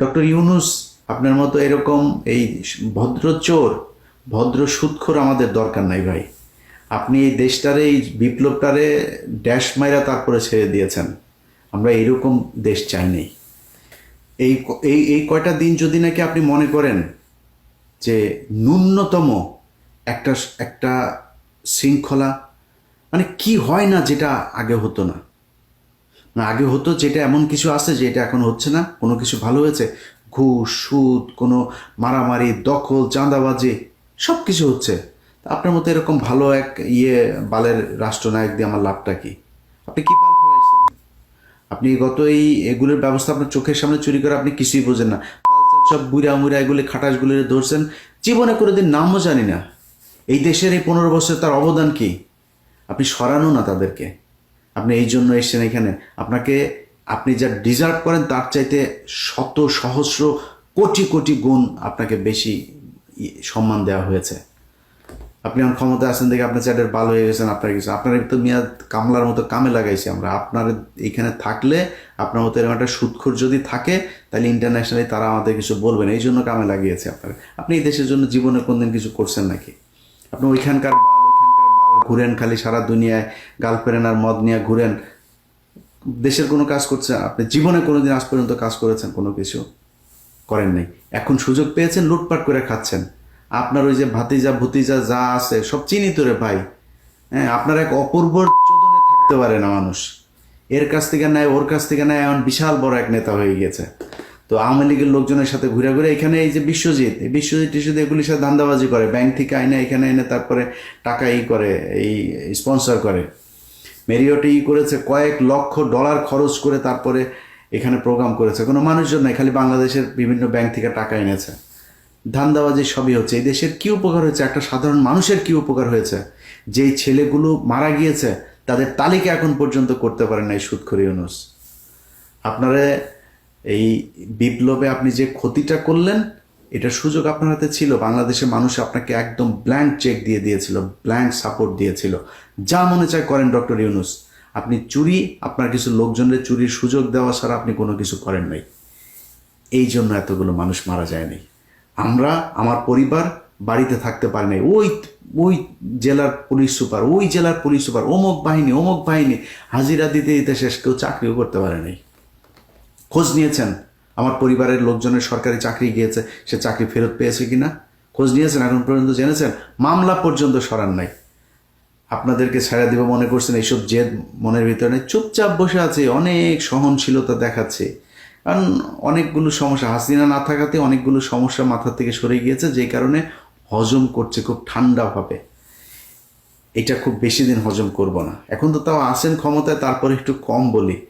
Doctor Yunus আপনার মতো এরকম এই ভদ্র চোর, ভদ্র সুৎখোর আমাদের দরকার নাই ভাই। আপনি এই দেশটারে, এই বিপ্লবটারে ড্যাশ মাইরা তারপরে ছেড়ে দিয়েছেন। আমরা এইরকম দেশ চাই নেই। এই এই এই কয়টা দিন যদি নাকি আপনি মনে করেন যে ন্যূনতম একটা একটা শৃঙ্খলা মানে কি হয় না যেটা আগে হতো না? আগে হতো যেটা এমন কিছু আছে যে এটা এখন হচ্ছে না, কোনো কিছু ভালো হয়েছে? ঘুষ, সুদ, কোনো মারামারি, দখল, চাঁদাবাজি সব কিছু হচ্ছে আপনার মতো এরকম ভালো এক ইয়ে বালের রাষ্ট্রনায়ক দিয়ে আমার লাভটা কি? আপনি কি বাল ফেলাইছেন? আপনি গত এই এগুলোর ব্যবস্থা আপনার চোখের সামনে চুরি করে আপনি কিছুই বোঝেন না। সব বুড়া মুড়া এগুলি খাটাসগুলি ধরছেন, জীবনে করে দিন নামও জানি না। এই দেশের এই পনেরো বছর তার অবদান কি? আপনি সরানো না তাদেরকে। আপনি এই জন্য এসছেন এখানে। আপনাকে, আপনি যা ডিজার্ভ করেন তার চাইতে শত সহস্র কোটি কোটি গুণ আপনাকে বেশি সম্মান দেওয়া হয়েছে। আপনি এখন ক্ষমতা আছেন দেখে আপনার চ্যাটের ভালো হয়ে গেছেন, আপনার কিছু আপনার তো মেয়াদ কামলার মতো কামে লাগাইছি আমরা। আপনার এখানে থাকলে, আপনার মতো এরকম একটা সুৎখোর যদি থাকে, তাহলে ইন্টারন্যাশনালি তারা আমাদের কিছু বলবেন এই জন্য কামে লাগিয়েছে আপনার। আপনি এই দেশের জন্য জীবনে কোনদিন কিছু করছেন নাকি? আপনি ওইখানকার ঘুরেন খালি সারা দুনিয়ায় গার্লফ্রেন্ড আর মদ নিয়ে ঘুরেন। দেশের কোনো কাজ করছে আপনি জীবনে কোনোদিন আজ পর্যন্ত কাজ করেছেন, কোনো কিছু করেন নাই। এখন সুযোগ পেয়েছেন, লুটপাট করে খাচ্ছেন। আপনার ওই যে ভাতিজা, ভুতিজা যা আছে, সব চিনি তো রে ভাই। হ্যাঁ আপনার এক অপূর্ব চোদনে থাকতে পারে না মানুষ। এর কাছ থেকে নেয়, ওর কাছ থেকে নেয়, এমন বিশাল বড় এক নেতা হয়ে গেছে তো আওয়ামী লীগের লোকজনের সাথে ঘুরে ঘুরে এখানে এই যে বিশ্বজিৎ বিশ্বজিৎ টিশ্বজিৎ এগুলির সাথে ধান্দাবাজি করে ব্যাংক থেকে আইনে এখানে এনে তারপরে টাকা ই করে, এই স্পন্সর করে। মেরিওটে ই করেছে, কয়েক লক্ষ ডলার খরচ করে তারপরে এখানে প্রোগ্রাম করেছে। কোনো মানুষজন নাই, খালি বাংলাদেশের বিভিন্ন ব্যাংক থেকে টাকা এনেছে। ধান্দাবাজি সবই হচ্ছে। এই দেশের কী উপকার হয়েছে? একটা সাধারণ মানুষের কি উপকার হয়েছে? যেই ছেলেগুলো মারা গিয়েছে, তাদের তালিকা এখন পর্যন্ত করতে পারে না এই সুৎখরি ইউনুস। আপনারা এই বিপ্লবে আপনি যে ক্ষতিটা করলেন এটার সুযোগ আপনার হাতে ছিল। বাংলাদেশের মানুষ আপনাকে একদম ব্ল্যাঙ্ক চেক দিয়ে দিয়েছিল ব্ল্যাঙ্ক সাপোর্ট দিয়েছিল। যা মনে চায় করেন ডক্টর ইউনুস। আপনি চুরি, আপনার কিছু লোকজনের চুরির সুযোগ দেওয়া ছাড়া আপনি কোনো কিছু করেন নাই। এই জন্য এতগুলো মানুষ মারা যায়নি আমরা, আমার পরিবার বাড়িতে থাকতে পারি নাই। ওই ওই জেলার পুলিশ সুপার, ওই জেলার পুলিশ সুপার, অমুক বাহিনী অমুক বাহিনী, হাজিরা দিতে দিতে শেষ কেউ চাকরিও করতে পারে নাই। খোঁজ নিয়েছেন? আমার পরিবারের লোকজনের সরকারি চাকরি গিয়েছে, সে চাকরি ফেরত পেয়েছে কিনা? খোঁজ নিয়েছেন? এখন পর্যন্ত জেনেছেন? মামলা পর্যন্ত সরান নাই। আপনাদেরকে ছেড়ে দিব মনে করছেন? এইসব জেদ মনের ভিতরে নেই। চুপচাপ বসে আছে, অনেক সহনশীলতা দেখাচ্ছে। কারণ অনেকগুলো সমস্যা, হাসিনা না থাকাতে অনেকগুলো সমস্যা মাথা থেকে সরে গিয়েছে যেই কারণে হজম করছে খুব ঠান্ডাভাবে। এটা খুব বেশি দিন হজম করব না। এখন তো তাও আসেন ক্ষমতায়, তারপরে একটু কম বলি।